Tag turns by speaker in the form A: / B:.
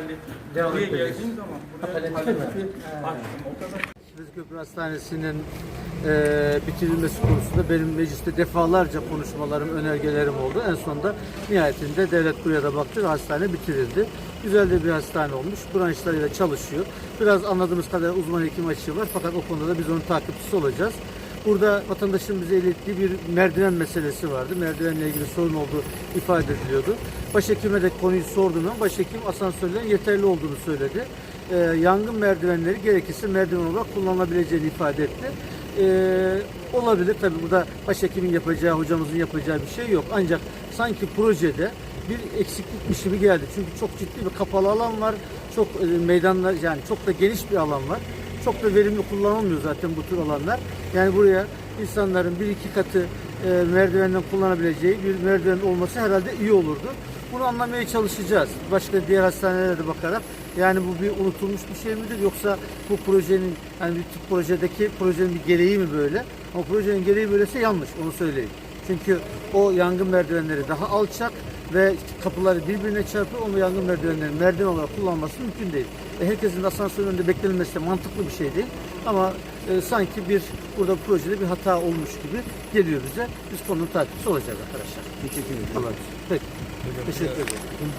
A: hallettim.
B: Devam
A: Buraya
B: etmediniz.
A: geldiğim zaman buraya hallettim. o kadar.
C: Köprü Hastanesi'nin e, bitirilmesi konusunda benim mecliste defalarca konuşmalarım, önergelerim oldu. En sonunda nihayetinde devlet buraya da baktı ve hastane bitirildi. Güzel de bir hastane olmuş. Branşlarıyla çalışıyor. Biraz anladığımız kadar uzman hekim açığı var fakat o konuda da biz onun takipçisi olacağız. Burada vatandaşın bize ilettiği bir merdiven meselesi vardı. Merdivenle ilgili sorun olduğu ifade ediliyordu. Başhekime de konuyu sorduğum zaman başhekim asansörlerin yeterli olduğunu söyledi. Ee, yangın merdivenleri gerekirse merdiven olarak kullanılabileceğini ifade etti. Ee, olabilir tabi burada başhekimin yapacağı, hocamızın yapacağı bir şey yok. Ancak sanki projede bir eksiklikmiş gibi geldi. Çünkü çok ciddi bir kapalı alan var. Çok e, meydanlar yani çok da geniş bir alan var. Çok da verimli kullanılmıyor zaten bu tür alanlar. Yani buraya insanların bir iki katı e, merdivenden kullanabileceği bir merdiven olması herhalde iyi olurdu. Bunu anlamaya çalışacağız. Başka diğer hastanelere de bakarak. Yani bu bir unutulmuş bir şey midir yoksa bu projenin yani bir tip projedeki projenin bir gereği mi böyle? Ama projenin gereği böylese yanlış onu söyleyeyim. Çünkü o yangın merdivenleri daha alçak ve kapıları birbirine çarpıyor. O yangın merdivenleri merdiven olarak kullanılması mümkün değil. Herkesin de asansörün önünde beklenmesi de mantıklı bir şey değil. Ama e, sanki bir burada projede bir hata olmuş gibi geliyor bize. Biz konunun takipçisi olacağız arkadaşlar. Teşekkür ederim. Peki. Teşekkür ederim.